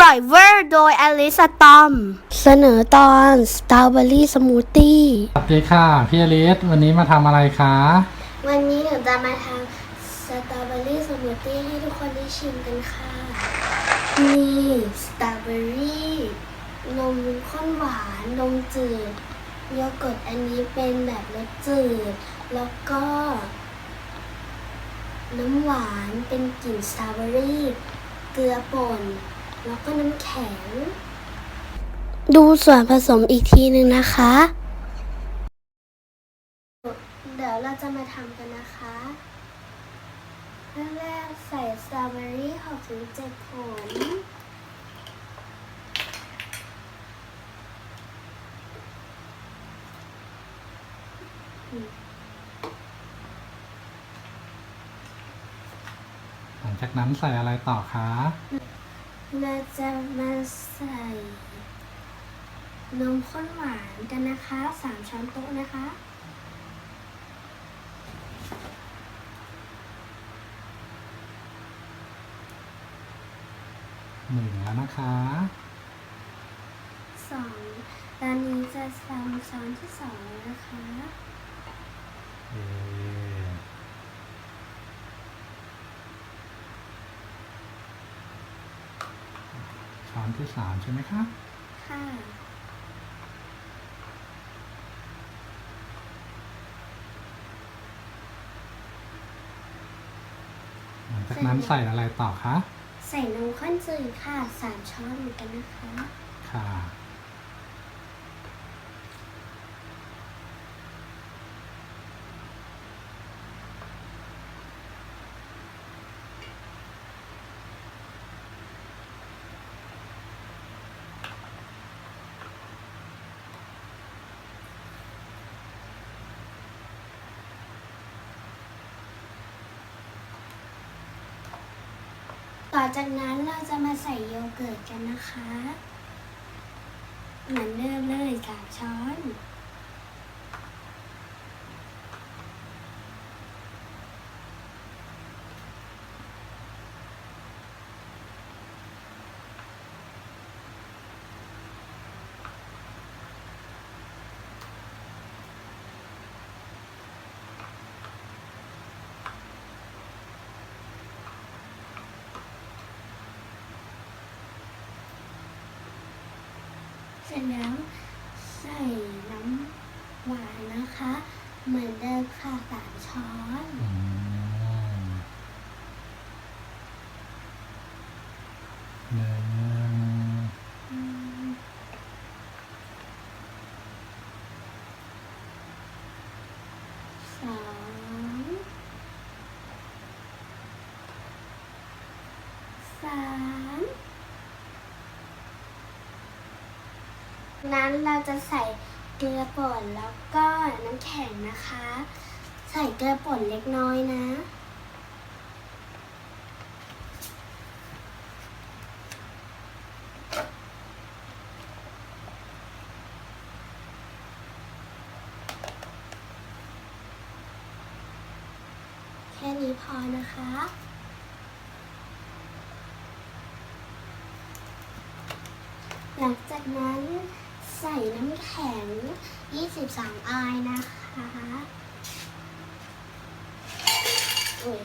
ร่อยเวอร์โดยอลิสตอม เสนอตอนสตรอเบอรี่สมูทตี้สวัสดีค่ะ พี่อลิสวันนี้มาทำอะไรคะ วันนี้หนูจะมาทำสตรอเบอรี่สมูทตี้ให้ทุกคนได้ชิมกันค่ะ นี่สตรอเบอรี่นมข้นหวานนมจืดโยเกิร์ตอันนี้เป็นแบบรสจืด แล้วก็ น้ำหวานเป็นกลิ่นสตรอเบอรี่ เกลือป่น แล้วก็น้ำแข็ง ดูส่วนผสมอีกทีหนึ่งนะคะ เดี๋ยวเราจะมาทำกันนะคะขั้นแรกใส่สตรอเบอรี่6ถึง7ผลหลังจากนั้นใส่อะไรต่อคะ เราจะมาใส่ นมข้นหวานกันนะคะ3ช้อนโต๊ะนะคะ หนึ่งแล้วนะคะสองตอนนี้จะใส่ช้อนที่สองแล้วนะคะ เอ่ อช้อนที่สามใช่ไหมคะค่ะ หลังจากนั้นใส่อะไรต่อคะ ใส่นมข้นจืดค่ะสามช้อนเหมือนกันนะคะ ค่ะ ต่อจากนั้นเราจะมาใส่โยเกิร์ตกันนะคะ เหมือนเดิมเลยสามช้อน ร็จแล้วใส่น้ำหวานนะคะ เหมือนเดิมค่ะสามช้อน อืมหนึ่งอืมสองสาม นั้นเราจะใส่เกลือป่นแล้วก็น้ำแข็งนะคะ ใส่เกลือป่นเล็กน้อยนะ แค่นี้พอนะคะหลังจากนั้น ใส่น้ำแข็ง23อายนะคะอุ้ย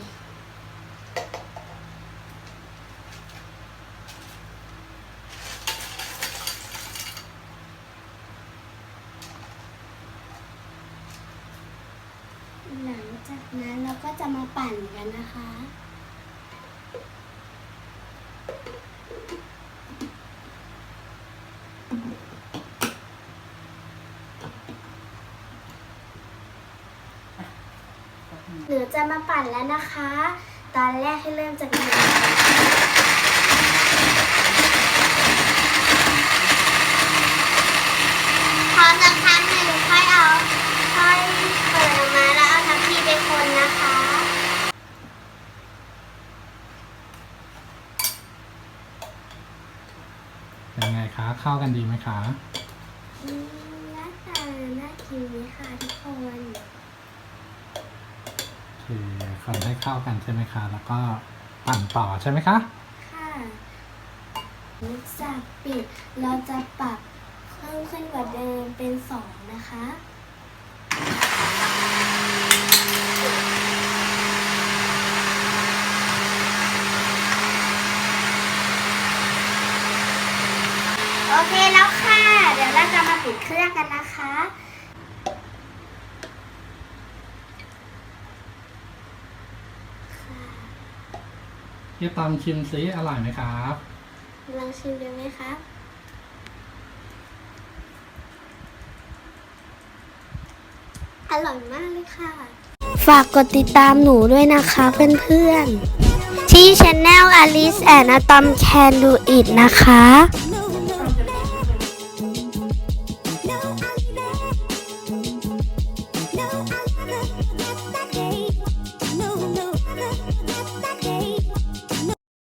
หลังจากนั้นเราก็จะมาปั่นกันนะคะ หนูจะมาปั่นแล้วนะคะ ตอนแรกให้เริ่มจากนี้พอสักพักหนึ่งค่อยเอาค่อยเปิดออกมาแล้วเอาทัพพีไปคนนะคะเป็นไงคะ เข้ากันดีไหมคะอืมหน้าตาน่ากินไหมคะทุกคน โอคนให้เข้ากันใช่ไหมคะ แล้วก็ปั่นต่อใช่ไหมคะค่ะจากปิดเราจะปรับเพิ่มขึ้นกว่าเดิมเป็นสองนะคะโอเคแล้วค่ะ เดี๋ยวเราจะมาปิดเครื่องกันนะคะ พี่ตอมชิมซิอร่อยไหมครับลองชิมดูไหมคะอร่อยมากเลยค่ะ ฝากกดติดตามหนูด้วยนะคะเพื่อนๆ ที่ช anel Alice and Atom Can Do It นะคะ